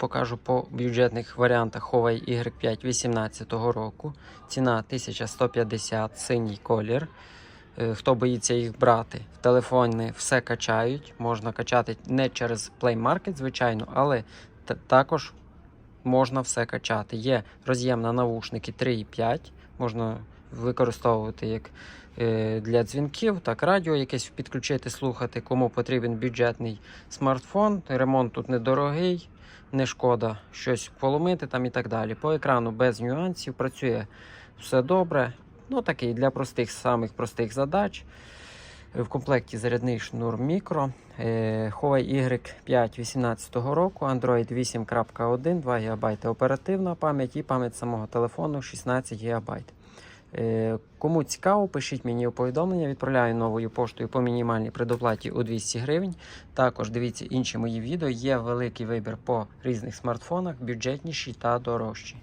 покажу по бюджетних варіантах Huawei Y5 18 року. Ціна 1150, синій колір. Е, Хто боїться їх брати, в телефони все качають. Можна качати не через Play Market, звичайно, але також можна все качати. Є роз'єм на навушники 3,5, можна використовувати як е, для дзвінків, так радіо якесь підключити, слухати, кому потрібен бюджетний смартфон. Ремонт тут недорогий, не шкода щось поломити там і так далі. По екрану без нюансів, працює все добре. Ну, такий для простих, самих простих задач. В комплекті зарядний шнур мікро. Е, Huawei Y5 18 року, Android 8.1, 2 ГБ оперативна пам'ять і пам'ять самого телефону 16 ГБ. Е, Кому цікаво, пишіть мені повідомлення. Відправляю новою поштою по мінімальній предоплаті у 200 гривень. Також дивіться інші мої відео. Є великий вибір по різних смартфонах, бюджетніші та дорожчі.